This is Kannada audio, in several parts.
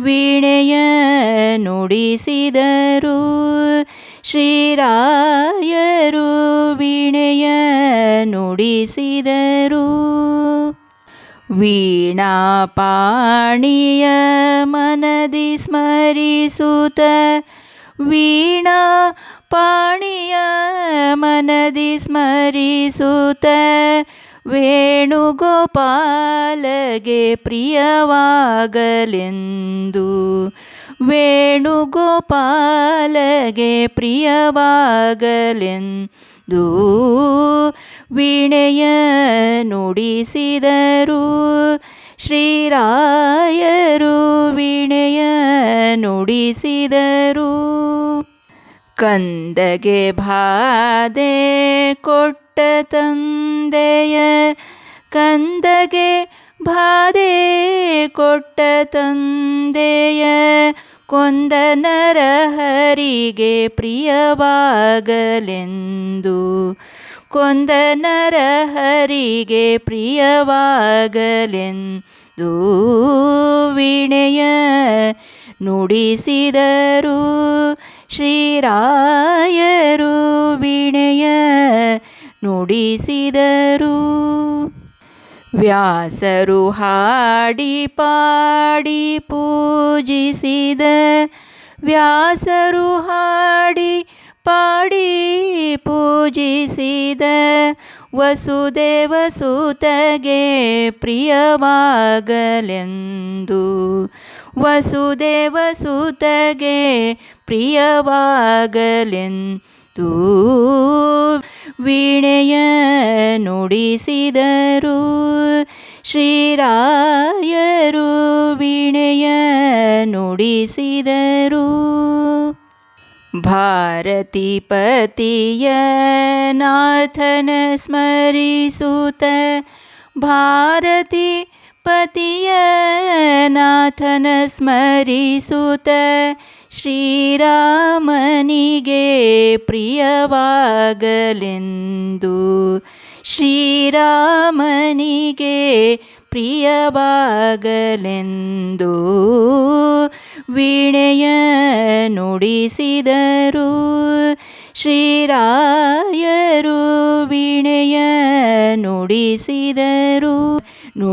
ವೀಣೆಯ ನುಡಿಸಿದರು. ಶ್ರೀರಾಯರು ವೀಣೆಯ ನುಡಿಸಿದರು. ವೀಣಾಪಾಣಿಯ ಮನದಿ ಸ್ಮರಿಸುತ್ತ ವೀಣಾ ಪಾಣಿಯ ಮನದಿ ಸ್ಮರಿಸುತ್ತ ವೇಣುಗೋಪಾಲಗೆ ಪ್ರಿಯವಾಗಲೆಂದು. ವೇಣುಗೋಪಾಲಗೆ ಪ್ರಿಯವಾಗಲೆಂದು ವೀಣೆಯ ನುಡಿಸಿದರು. ಶ್ರೀರಾಯರು ವೀಣೆಯ ನುಡಿಸಿದರು. ಕಂದಗೆ ಭಾದೆ ಕೊಟ್ಟ ತಂದೆಯ ಕಂದಗೆ ಬಾಧೆ ಕೊಟ್ಟ ತಂದೆಯ ಕೊಂದ ನರಹರಿಗೆ ಪ್ರಿಯವಾಗಲೆಂದು. ಕೊಂದ ನರಹರಿಗೆ ಪ್ರಿಯವಾಗಲೆಂದು ವೀಣೆಯ ನುಡಿಸಿದರು ಶ್ರೀರಾಯರು ವೀಣೆಯ ನುಡಿಸಿದರು. ವ್ಯಾಸರು ಹಾಡಿ ಪಾಡಿ ಪೂಜಿಸಿದ. ವ್ಯಾಸರು ಹಾಡಿ ಪಾಡಿ ಪೂಜಿಸಿದ. ವಸುದೇವ ಸುತಗೆ ಪ್ರಿಯವಾಗಲೆಂದು. ವಸುದೇವ ಸುತಗೆ ಪ್ರಿಯವಾಗಲೆಂದು. ವೀಣೆಯ ನುಡಿಸಿದರು ಶ್ರೀರಾಯರು ವೀಣೆಯ ನುಡಿಸಿದರು ಭಾರತಿ ಪತಿಯ ನಾಥನ ಸ್ಮರಿಸುತ್ತ ಭಾರತಿ ಪತಿಯ ನಾಥನ ಸ್ಮರಿಸುತ್ತ ಶ್ರೀರಾಮನಿಗೆ ಪ್ರಿಯವಾಗಲೆಂದು. ಶ್ರೀರಾಮನಿಗೆ ಪ್ರಿಯವಾಗಲೆಂದು ವೀಣೆಯ ನುಡಿಸಿದರು. ಶ್ರೀರಾಯರು ವೀಣೆಯ ನುಡಿಸಿದರು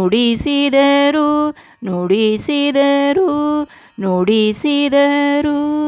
ನುಡಿಸಿದರು ನುಡಿಸಿದರು ನುಡಿಸಿದರು.